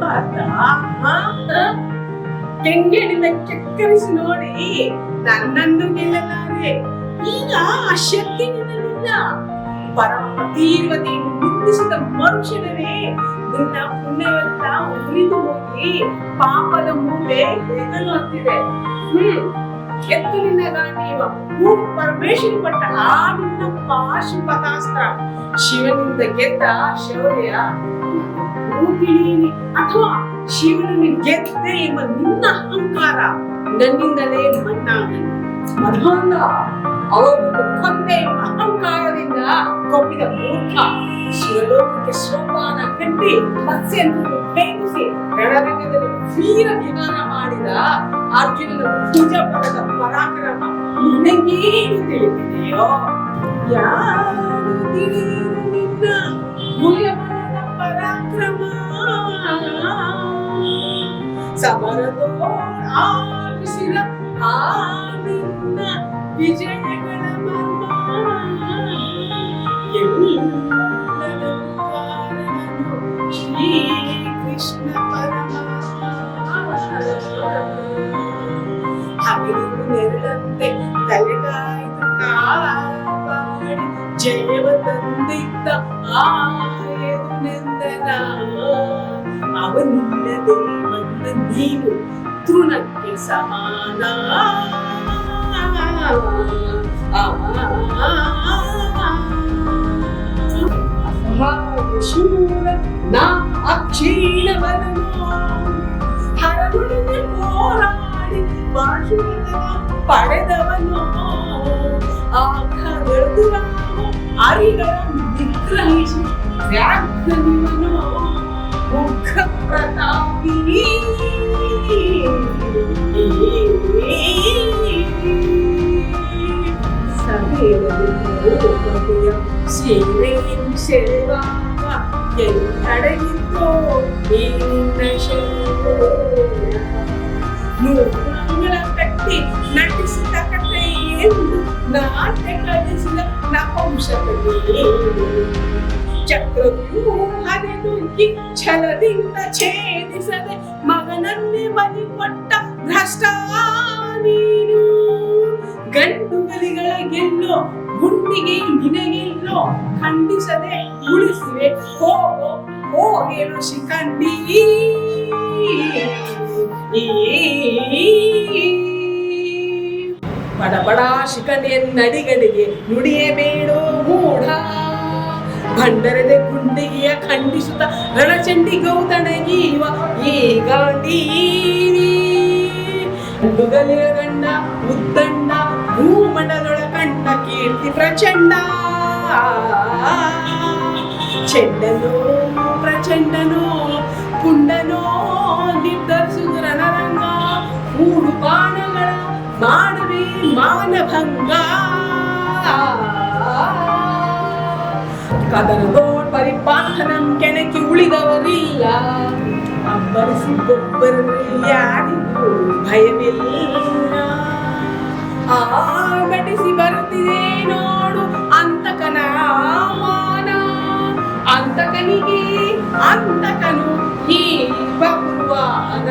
ಪಾತ ಕೆಂಗೇಡಿನ ಕೆಕ್ಕರಿಸಿ ನೋಡಿ ನನ್ನನ್ನು ಗೆಲ್ಲಲಾರೆ. ಈಗ ಆ ಶಕ್ತಿ ನಿನ್ನಲ್ಲಿಲ್ಲ. ಪರಮತೀರ್ವ ನೀನು ನಿಂದಿಸಿದ ಮನುಷ್ಯನವೇ, ನಿನ್ನ ಪುಣ್ಯವೆಲ್ಲ ಉರಿದು ಹೋಗಿ ಪಾಪದ ಮೂಲೆ ಹೆಗಲು ಹತ್ತಿದೆ. ಹ್ಮ್, ಎತ್ತು ನಿನ್ನ ಗಾಂಡೀವ ಹೂ ಪರಮೇಶ್ವರಿ ಪಟ್ಟ ಆ ನಿನ್ನ ಪಾಶುಪತಾಸ್ತ್ರ. ಶಿವನಿಂದ ಗೆದ್ದ ಶೌರ್ಯ. ಹೂ ಅಥವಾ ಶಿವನನ್ನು ಗೆದ್ದೆ ಎಂಬ ನಿನ್ನ ಅಹಂಕಾರ ನನ್ನಿಂದಲೇ ಮಣ್ಣಾಗಲಿ ಮಧುಂದ ಅವರು ಕೊಂದೆ ಅಹಂಕಾರದಿಂದ ಕೊಪ್ಪಿದ ಮೂರ್ಖ ಶಿವಲೋಕಕ್ಕೆ ಸೋಪಾನ ಕಟ್ಟಿ ಮತ್ಸ್ಯನ್ನು ಪ್ರೇಮಿಸಿ ರಣರಂಗದಲ್ಲಿ ವೀರ ವಿಧಾನ ಮಾಡಿದ ಅರ್ಜುನನ ನಿಜ ಪದದ ಪರಾಕ್ರಮ ನಿನಗೇನು ತಿಳಿದಿದೆಯೋ? ಯಾರು ತಿಳಿಯರು அமரதோர் சில ஆனந்த ஸ்ரீ கிருஷ்ண பரமாவிருந்து நெருடத்தை தலைகாய்ந்து காப்பாடி ஜெயவ தந்தித்த ஆயது நிந்தனா அவன் இல்லதே ತಂದಿದ್ದ ಆಯನೆಂದನ ಅವನಿಲ್ಲದೆ ಬಂದ ನೀನು ತೃಣಕ್ಕೆ ಸಮಾನ ಶೂರ ನಾ ಅಕ್ಷೀಣ ಬಲನೋ ಹರಗುಳಿಗೆ ಹೋರಾಡಿ ಬಾಷುವದನ ಪಡೆದವನು ಆಘಾತಗಳು ನಾವು ಅರಿಗಳ ನಿಗ್ರಹಿಸಿ ವ್ಯಾಘ್ರನಿವನು ಮುಖ ಪ್ರತಾಪಿ ಸೀರೆಯನ್ನು ಸೆಳೆವಾಗ ಎಲ್ಲಡಗಿತ್ತೋ ಈ ನಿನ್ನ ನೂರಾಂಗಳ ಕಟ್ಟಿ ನಟಿಸಿದ ಕಥೆ ಎಂದು ನಾಟ್ಯ ಕಲಿಸಿದ ನಪಂಸಕನೇ ಚಕ್ರವ್ಯೂಹನೆ ನುಗ್ಗಿ ಛಲದಿಂದ ಛೇದಿಸದೆ ಮಗನನ್ನೇ ಬಲಿ ಕೊಟ್ಟ ಭ್ರಷ್ಟ ನೀನು ಗಂಡುಗಲಿಗಳ ಗೆಲ್ಲೋ ಗುಂಡಿಗೆ ನಿನಗೆಲ್ಲೋ? ಖಂಡಿಸದೆ ಉಳಿಸಿವೆ ಹೋಗೋ ಹೋಗೇನು ಶಿಖಂಡಿ. ಬಡ ಬಡ ಶಿಖಂಡಿಯನ್ನಡಿಗಳಿಗೆ ನುಡಿಯೇ ಬೇಡೋ ಮೂಢ. ಭಂಡರದ ಗುಂಡಿಗೆಯ ಖಂಡಿಸುತ್ತ ರಣಚಂಡಿ ಗೌತಣಗೀವ ಈಗ ಗಂಡುಗಲಿಯ ಗಂಡ, ಉದ್ದಂಡ, ಭೂಮಂಡಲ ಕೀರ್ತಿ ಪ್ರಚಂಡ ಚೆಂಡನೋ ಪ್ರಚಂಡನೋ ಪುಂಡನೋ ನಿರ್ಧರಿಸುವುದು ರಣರಂಗ ಮೂರು ಬಾಣಗಳ ಮಾಡುವೆ ಮಾನಭಂಗ ಕದನದೋಡ್ ಪರಿಪಾಲನಂ ಕೆಣಕಿ ಉಳಿದವರಿಲ್ಲ ಅಬ್ಬರಿಸಿ ಗೊಬ್ಬರಲ್ಲಿ ಯಾರಿಗೂ ಭಯವಿಲ್ಲ ಅಂತಕನು ಈ ಬಗ್ವಾನ